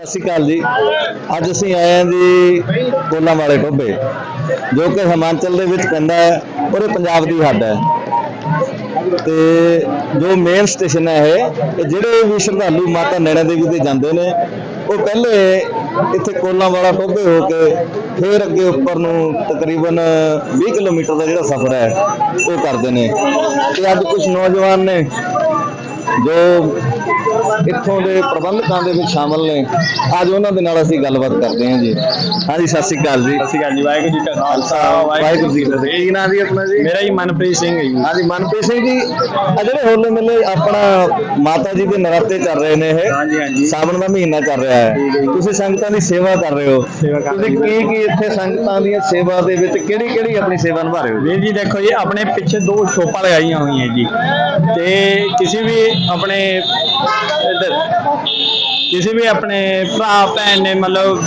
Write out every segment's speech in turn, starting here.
ਸਤਿ ਸ਼੍ਰੀ ਅਕਾਲ ਜੀ। ਅੱਜ ਅਸੀਂ ਆਏ ਹਾਂ ਜੀ ਕੋਲਾਂ ਵਾਲੇ ਟੋਬੇ ਜੋ ਕਿ ਹਿਮਾਚਲ ਦੇ ਵਿੱਚ ਪੈਂਦਾ ਹੈ ਔਰ ਇਹ ਪੰਜਾਬ ਦੀ ਹੱਦ ਹੈ। ਤੇ ਜੋ ਮੇਨ ਸਟੇਸ਼ਨ ਹੈ ਇਹ ਇਹ ਜਿਹੜੇ ਵੀ ਸ਼ਰਧਾਲੂ ਮਾਤਾ ਨੈਣਾ ਦੇਵੀ ਤੇ ਜਾਂਦੇ ਨੇ, ਉਹ ਪਹਿਲੇ ਇੱਥੇ ਕੋਲਾਂ ਵਾਲਾ ਟੋਬੇ ਹੋ ਕੇ ਫਿਰ ਅੱਗੇ ਉੱਪਰ ਨੂੰ ਤਕਰੀਬਨ 20 ਕਿਲੋਮੀਟਰ ਦਾ ਜਿਹੜਾ ਸਫ਼ਰ ਹੈ, ਉਹ ਕਰਦੇ ਨੇ। ਤੇ ਅੱਜ ਕੁਝ ਨੌਜਵਾਨ ਨੇ ਜੋ ਇੱਥੋਂ ਦੇ ਪ੍ਰਬੰਧਕਾਂ ਦੇ ਵਿੱਚ ਸ਼ਾਮਲ ਨੇ। ਅੱਜ ਉਹਨਾਂ ਦੇ ਨਾਲ ਅਸੀਂ ਗੱਲਬਾਤ ਕਰਦੇ ਹਾਂ ਜੀ। ਹਾਂਜੀ ਸਤਿ ਸ਼੍ਰੀ ਅਕਾਲ ਜੀ। ਸਤਿ ਸ਼੍ਰੀ ਅਕਾਲ ਜੀ ਵਾਹਿਗੁਰੂ ਜੀ ਕਾ ਖਾਲਸਾ ਵਾਹਿਗੁਰੂ ਜੀ ਕੀ ਫਤਿਹ। ਕੀ ਨਾਮ ਜੀ ਆਪਣਾ ਜੀ? ਮੇਰਾ ਜੀ ਮਨਪ੍ਰੀਤ ਸਿੰਘ ਹੈ ਜੀ। ਹਾਂਜੀ ਮਨਪ੍ਰੀਤ ਸਿੰਘ ਜੀ ਆ ਜਿਹੜੇ ਹੋਲੇ ਮੇਲੇ ਆਪਣਾ ਮਾਤਾ ਜੀ ਦੇ ਨਰਾਤੇ ਚੱਲ ਰਹੇ ਨੇ ਇਹ। ਹਾਂਜੀ ਹਾਂਜੀ। ਸਾਵਣ ਦਾ ਮਹੀਨਾ ਚੱਲ ਰਿਹਾ ਹੈ। ਤੁਸੀਂ ਸੰਗਤਾਂ ਦੀ ਸੇਵਾ ਕਰ ਰਹੇ ਹੋ। ਸੇਵਾ ਕਰ ਤੁਸੀਂ ਕੀ ਕੀ ਇੱਥੇ ਸੰਗਤਾਂ ਦੀਆਂ ਸੇਵਾ ਦੇ ਵਿੱਚ ਕਿਹੜੀ ਕਿਹੜੀ ਆਪਣੀ ਸੇਵਾ ਨਿਭਾ ਰਹੇ ਹੋ ਜੀ? ਵੀਰ ਜੀ ਦੇਖੋ ਜੀ ਆਪਣੇ ਪਿੱਛੇ ਦੋ ਸ਼ੋਪਾਂ ਲਗਾਈਆਂ ਹੋਈਆਂ ਜੀ। ਤੇ ਕਿਸੇ ਵੀ ਆਪਣੇ ਇੱਧਰ। ਕਿਸੇ ਵੀ ਆਪਣੇ ਭਰਾ ਭੈਣ ਨੇ ਮਤਲਬ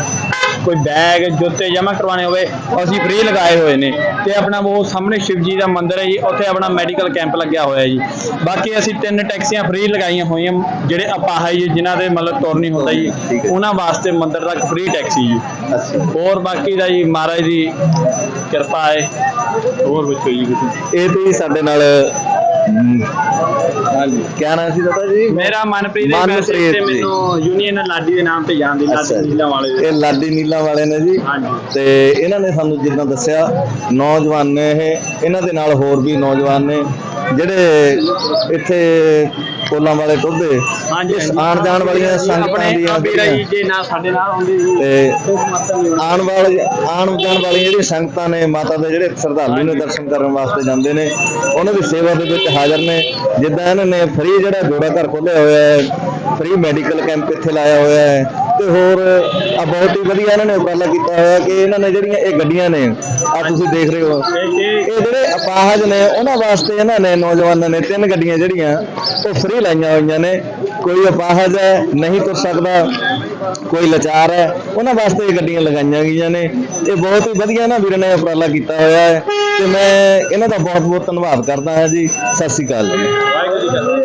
ਕੋਈ ਬੈਗ ਜੁੱਤੇ ਜਮ੍ਹਾਂ ਕਰਵਾਉਣੇ ਹੋਵੇ ਅਸੀਂ ਫ੍ਰੀ ਲਗਾਏ ਹੋਏ ਨੇ। ਤੇ ਆਪਣਾ ਉਹ ਸਾਹਮਣੇ ਸ਼ਿਵ ਜੀ ਦਾ ਮੰਦਿਰ ਹੈ ਜੀ ਉੱਥੇ ਆਪਣਾ ਮੈਡੀਕਲ ਕੈਂਪ ਲੱਗਿਆ ਹੋਇਆ ਜੀ। ਬਾਕੀ ਅਸੀਂ ਤਿੰਨ ਟੈਕਸੀਆਂ ਫ੍ਰੀ ਲਗਾਈਆਂ ਹੋਈਆਂ ਜਿਹੜੇ ਅਪਾਹਜ ਜੀ ਜਿਨ੍ਹਾਂ ਦੇ ਮਤਲਬ ਤੁਰ ਨਹੀਂ ਹੁੰਦਾ ਜੀ ਉਹਨਾਂ ਵਾਸਤੇ ਮੰਦਿਰ ਤੱਕ ਫ੍ਰੀ ਟੈਕਸੀ ਜੀ। ਹੋਰ ਬਾਕੀ ਦਾ ਜੀ ਮਹਾਰਾਜ ਦੀ ਕਿਰਪਾ ਹੈ। ਹੋਰ ਵਿੱਚੋਂ ਜੀ ਇਹ ਤੇ ਜੀ ਸਾਡੇ ਨਾਲ ਹਾਂਜੀ ਕੀ ਨਾਮ ਸੀ ਦਾਦਾ ਜੀ ਮੇਰਾ ਮਨਪ੍ਰੀਤ ਤੇ ਜੀ। ਮੈਨੂੰ ਯੂਨੀਅਨ ਲਾਡੀ ਦੇ ਨਾਮ ਤੇ ਜਾਣਦੇ ਅੱਛਾ ਲਾਡੀ ਜੀ। ਨੀਲਾ ਵਾਲੇ ਦੇ। ਇਹ ਲਾਡੀ ਨੀਲਾ ਵਾਲੇ ਨੇ ਜੀ ਹਾਂਜੀ ਤੇ ਇਹਨਾਂ ਨੇ ਸਾਨੂੰ ਜਿੱਦਾਂ ਦੱਸਿਆ ਨੌਜਵਾਨ ਨੇ ਇਹ ਇਹਨਾਂ ਦੇ ਨਾਲ ਹੋਰ ਵੀ ਨੌਜਵਾਨ ਨੇ ਜਿਹੜੇ ਇੱਥੇ ਕੋਲਾਂ ਵਾਲੇ ਟੋਭੇ ਹਾਂਜੀ ਇਸ ਆਉਣ ਜਾਣ ਵਾਲੀਆਂ ਸੰਗਤਾਂ ਦੀਆਂ ਜੀ ਨਾ ਸਾਡੇ ਨਾਲ ਜੀ। ਤੇ ਆਉਣ ਵਾਲੇ ਆਉਣ ਜਾਣ ਵਾਲੀਆਂ ਜਿਹੜੀਆਂ ਸੰਗਤਾਂ ਨੇ ਮਾਤਾ ਦੇ ਜਿਹੜੇ ਸ਼ਰਧਾਲੂ ਨੇ ਦਰਸ਼ਨ ਕਰਨ ਵਾਸਤੇ ਜਾਂਦੇ ਨੇ ਉਹਨਾਂ ਦੀ ਸੇਵਾ ਦੇ ਵਿੱਚ ਹਾਜ਼ਰ ਨੇ। ਜਿੱਦਾਂ ਇਹਨਾਂ ਨੇ ਫ੍ਰੀ ਜਿਹੜਾ ਜੋੜਾ ਘਰ ਖੋਲ੍ਹਿਆ ਹੋਇਆ ਹੈ ਫ੍ਰੀ ਮੈਡੀਕਲ ਕੈਂਪ ਇੱਥੇ ਲਾਇਆ ਹੋਇਆ ਹੈ। ਤੇ ਹੋਰ ਆ ਬਹੁਤ ਹੀ ਵਧੀਆ ਇਹਨਾਂ ਨੇ ਉਪਰਾਲਾ ਕੀਤਾ ਹੋਇਆ ਕਿ ਇਹਨਾਂ ਨੇ ਜਿਹੜੀਆਂ ਇਹ ਗੱਡੀਆਂ ਨੇ ਆ ਤੁਸੀਂ ਦੇਖ ਰਹੇ ਹੋ। ਇਹ ਜਿਹੜੇ ਅਪਾਹਜ ਨੇ, ਉਹਨਾਂ ਵਾਸਤੇ ਇਹਨਾਂ ਨੇ ਨੌਜਵਾਨਾਂ ਨੇ ਤਿੰਨ ਗੱਡੀਆਂ ਜਿਹੜੀਆਂ, ਉਹ ਫ੍ਰੀ ਲਾਈਆਂ ਹੋਈਆਂ ਨੇ। ਕੋਈ ਅਪਾਹਜ ਹੈ, ਨਹੀਂ ਤੁਰ ਸਕਦਾ। ਕੋਈ ਲਾਚਾਰ ਹੈ, ਉਹਨਾਂ ਵਾਸਤੇ ਇਹ ਗੱਡੀਆਂ ਲਗਾਈਆਂ ਗਈਆਂ ਨੇ। ਇਹ ਬਹੁਤ ਹੀ ਵਧੀਆ ਨਾ ਵੀਰ ਨੇ ਉਪਰਾਲਾ ਕੀਤਾ ਹੋਇਆ ਹੈ। ਤੇ ਮੈਂ ਇਹਨਾਂ ਦਾ ਬਹੁਤ ਬਹੁਤ ਧੰਨਵਾਦ ਕਰਦਾ ਹਾਂ ਜੀ। ਸਤਿ ਸ਼੍ਰੀ ਅਕਾਲ ਜੀ।